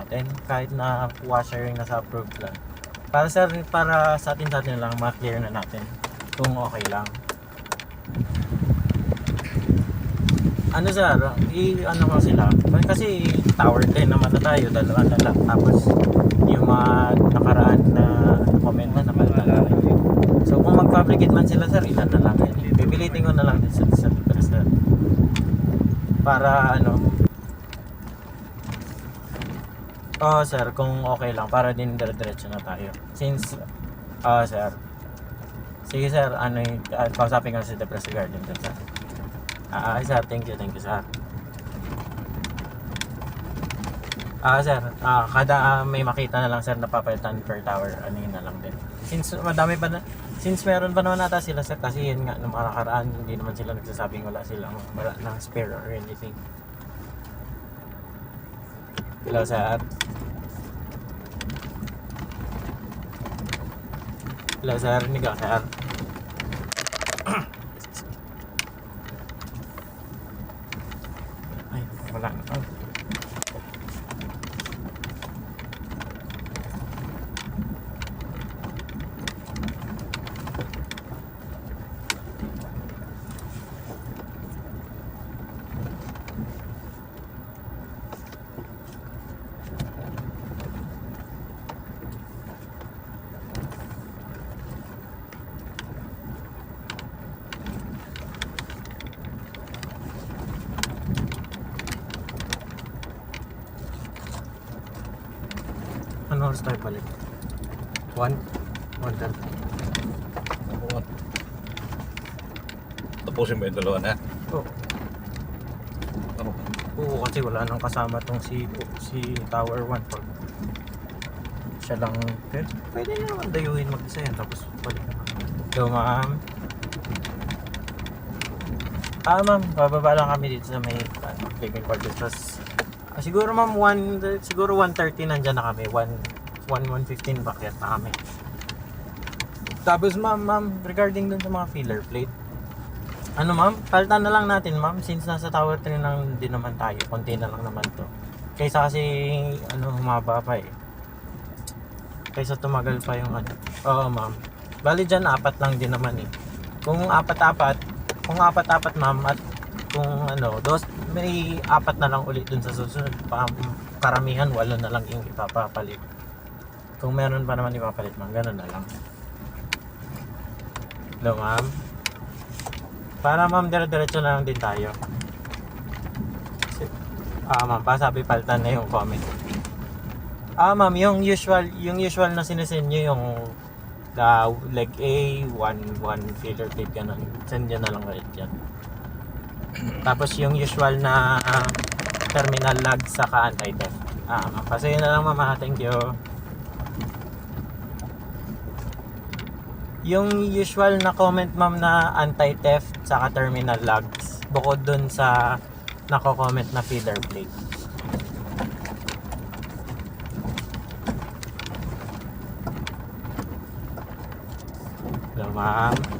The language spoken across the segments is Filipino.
natin kahit na washer yung nasa approved lang. Para sa para sa atin sa atin lang ma-clear na natin kung okay lang. Ano sir, i ano ko sila. Kasi tower 10 naman na tayo, dalawa na lang. Tapos yung mga nakaraan na comment na napalitan na. So kung mag-fabricate man sila sir, ilan na lang. Pipilitin ko na lang din sa sa sir. Para ano, Oo sir, kung okay lang para din dire-diretso na tayo. Since Oo sir. Sige sir, ano yung uh, kausapin ko si The Press Garden din sir. Ah, ah, sir, thank you, thank you sir. Ah, sir, ah, kada ah, may makita na lang sir napapalitan per tower, ano yun na lang din. Since madami pa na, since meron pa naman nata sila sir, kasi yun nga, nung mga nakaraan, hindi naman sila nagsasabing wala silang, wala ng spare or anything. Hello sir. Hello sir, rinig ako sir. Ay, wala na. Oh. Ano oras tayo balik? 1? 1.30. Oo. Tapusin mo yung dalawa na. Oo. Ano? Oo, kasi wala nang kasama tong si si Tower 1 pag siya lang pwede, pwede na naman dayuhin mag-isa yan tapos balik na So ma'am Ah ma'am, bababa lang kami dito sa may ano, living quarters Tapos ah, siguro ma'am 1 siguro 1.30 nandyan na kami 1 1 1.15 bakit na kami Tapos ma'am, ma'am, regarding dun sa mga filler plate ano ma'am, palitan na lang natin ma'am since nasa tower 3 lang din naman tayo, konti na lang naman to. Kaysa kasi ano humaba pa eh. Kaysa tumagal pa yung ano. Oo ma'am. Bali dyan apat lang din naman eh. Kung apat-apat, kung apat-apat ma'am at kung ano, dos, may apat na lang ulit dun sa susunod. Pa, karamihan, walo na lang yung ipapapalit. Kung meron pa naman ipapalit ma'am, ganun na lang. Hello ma'am. Para ma'am, dire-diretso na lang din tayo. Ah, ma'am, pasabi paltan na yung comment. Ah, ma'am, yung usual, yung usual na sinesend nyo yung the leg A, one, one filler plate, ganun. Send nyo na lang ulit yan. Tapos yung usual na ah, terminal lag sa ka-anti-theft. Ah, ma'am, pasayo na lang, ma'am. ah. Thank you. Yung usual na comment ma'am na anti-theft sa terminal logs bukod dun sa nako-comment na feeder plate. Hello ma'am.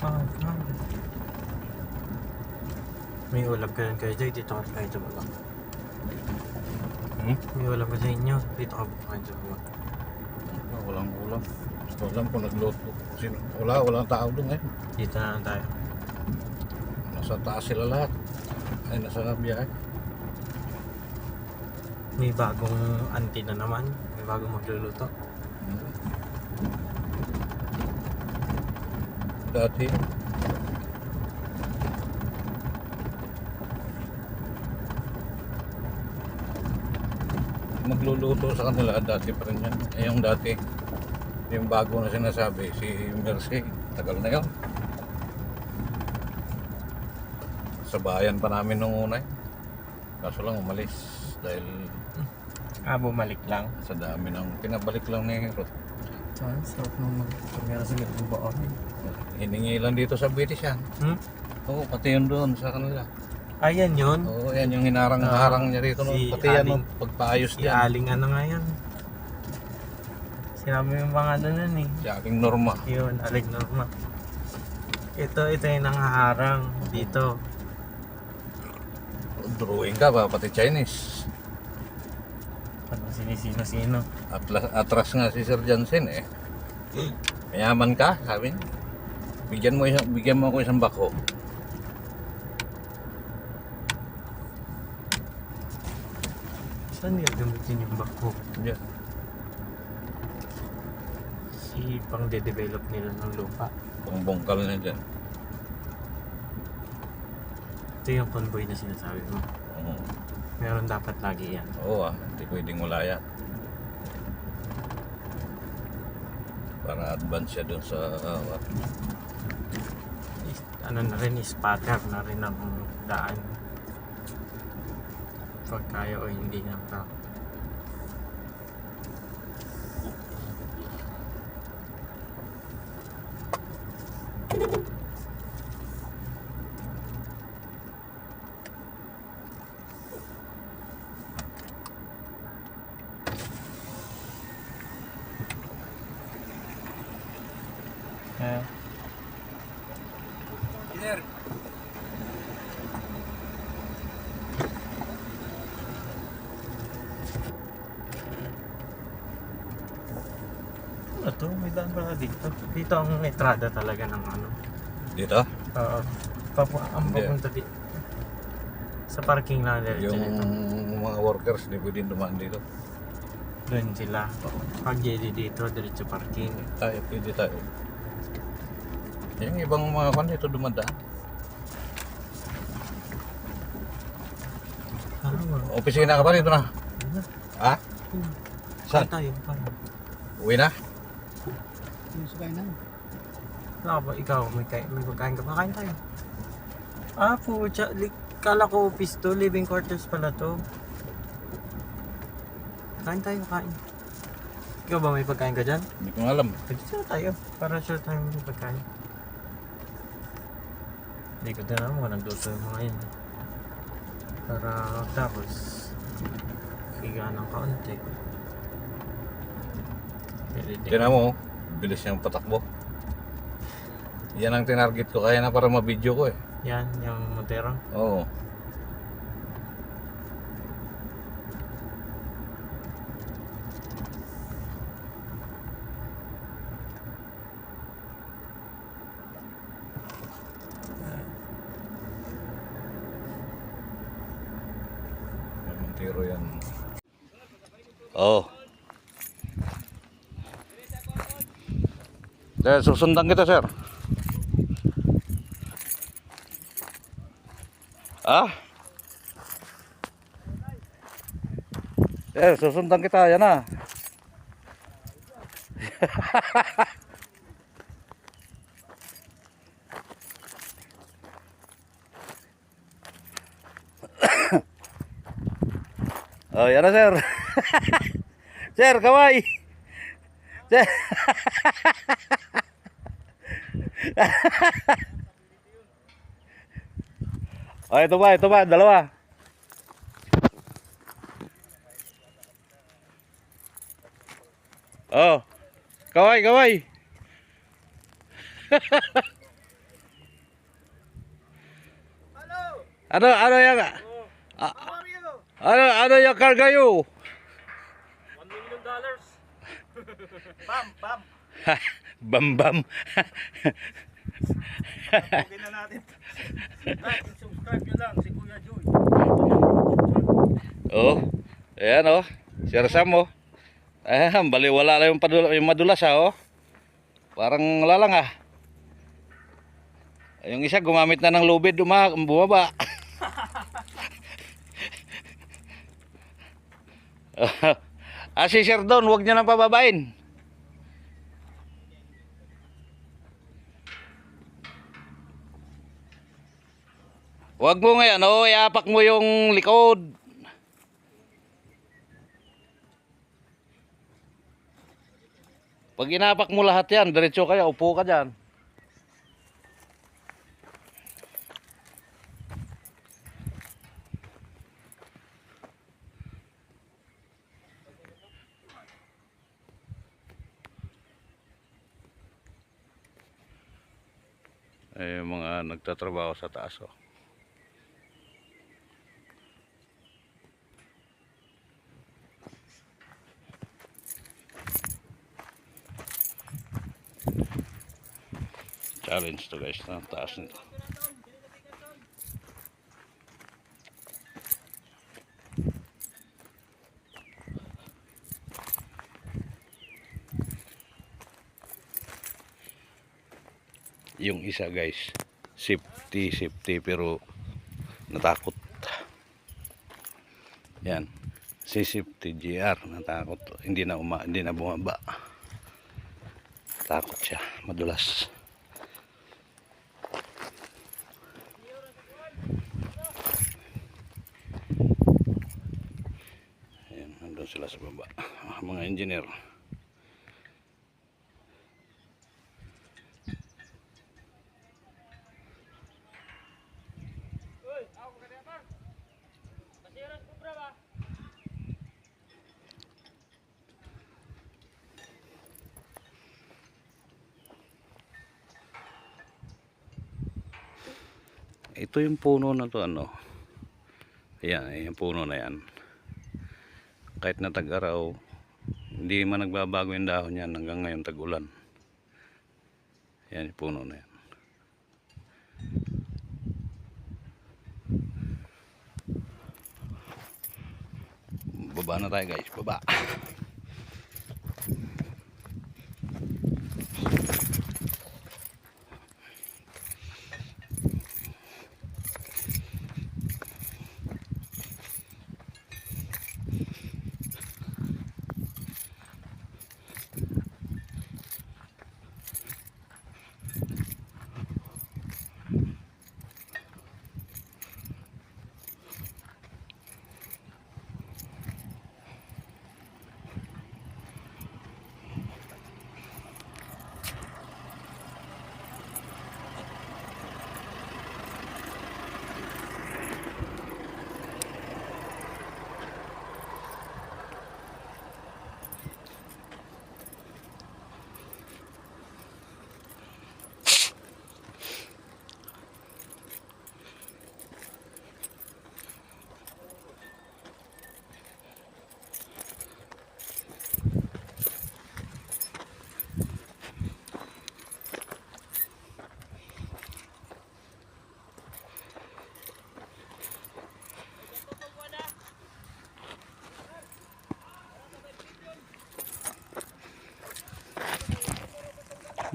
May ulam ka rin kayo dyan, dito ka kayo sa baba. Hmm? May ulam ka sa inyo, dito ka kayo sa baba. Ah, walang ulam. Gusto ulam kung nagluto. Sino, wala, walang tao doon eh. Dito na lang tayo. Nasa taas sila lahat. Ay, nasa nabiyahe. Eh. May bagong auntie na naman. May bagong magluluto. Dati, magluluto sa kanila dati pa rin yan. Eh, yung dati, yung bago na sinasabi, si Mercy, tagal na yun. Sa bayan pa namin nung una eh. Kaso lang umalis dahil Ah, bumalik lang. sa dami ng pinabalik lang ni Ruth. Ah, sarap nung magkamera sa ganitong baon. Hiningi lang dito sa British yan. Hmm? Oo, pati yun doon sa kanila. Ayan yun. Oo, yan yung hinarang-harang niya rito. noon. si pati yan, Aling- no, pagpaayos Si dyan. Aling ano nga yan. Sinabi yung mga ano nun eh. Si Aling Norma. Yun, Aling Norma. Ito, ito yung nangaharang dito. Drawing ka ba, pati Chinese. Ano, sinisino-sino. Atlas, atras nga si Sir Jansen eh. Mayaman ka, sabi niya. Bigyan mo, isang, bigyan mo ako isang bako. Saan nila gamitin yung bako? Diyan. Si pang de-develop nila ng lupa. Pangbongkal na dyan. Ito yung convoy na sinasabi mo. Meron dapat lagi yan. Oo ah, hindi pwedeng wala yan. Para advance siya dun sa... Uh, Is- ano na rin, spotter na rin ang daan. Pag kaya o hindi ng truck. Daan pala dito. Dito ang entrada talaga ng ano. dito? Oo. Papu ang Hindi. papunta dito. Sa parking lang diretso Yung dito. mga workers, hindi pwedeng dumaan dito. Doon sila. Pag JD dito, diretso parking. Tayo, pwede tayo. Yung ibang mga kan dito dumadaan. Ah, Opisina ka pa dito na? Ha? Saan Saan? tayo? Paano? Uwi na? Wala ka ba? Ikaw, may, kay may pagkain ka pa? Kain tayo. Ah, pucha. Li- Kala ko office to. Living quarters pala to. Kain tayo, kain. Ikaw ba may pagkain ka dyan? Hindi ko alam. Pagkita tayo. Para sure tayo may pagkain. Hindi ko din alam kung nagluto yung mga yun. Para tapos higa ng kaunti. Tinan mo, bilis niyang patakbo. Yan ang tinarget ko kaya na para mabidyo ko eh. Yan, yung Montero. Oo. Sir, susundan kita, sir. Ah? Eh, susundan kita, yan na. oh, yan na, sir. sir, kaway. Sir. oh, ito ba, ito ba, dalawa. Oh. Kaway, kaway. Ano, ano yung... a- ano, ano yung karga yo? 1 million dollars. Pam, pam. bam bam. Okay na natin. Like and subscribe nyo lang si Kuya Joy. oh, ayan oh. Sir Sam oh. Ayan, baliwala lang yung, padula, yung madulas ha oh. Parang wala lang ah. Yung isa gumamit na ng lubid duma, bumaba. ah, si Sir Don, huwag niyo nang pababain. Huwag mo ngayon, oh, iapak mo yung likod. Pag inapak mo lahat yan, diretso kaya, upo ka dyan. Eh, mga nagtatrabaho sa taas, oh. Challenge to guys, na taas nito. Yung isa guys, safety, safety pero natakot. Yan. Si safety GR natakot. Hindi na uma, hindi na bumaba. Takot siya, madulas. Ayan, nandun sila sa baba. Ah, Mga engineer. Ito yung puno na to ano. Ayan, yung puno na yan. Kahit na tag-araw, hindi man nagbabago yung dahon yan hanggang ngayon tag-ulan. Yan yung puno na yan. Baba na tayo guys, baba.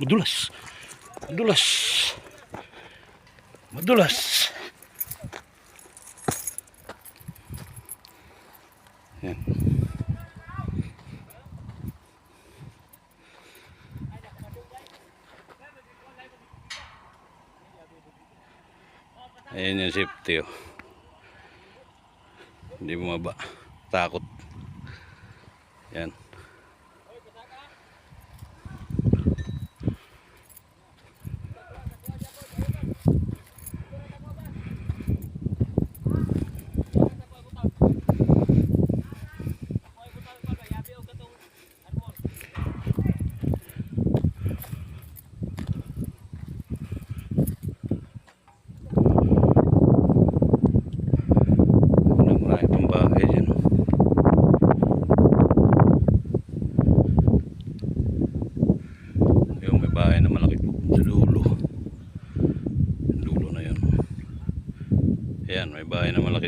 Madulas. Madulas. Madulas. Yan. Ayan yung safety oh. Hindi bumaba. Takot.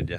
Yeah.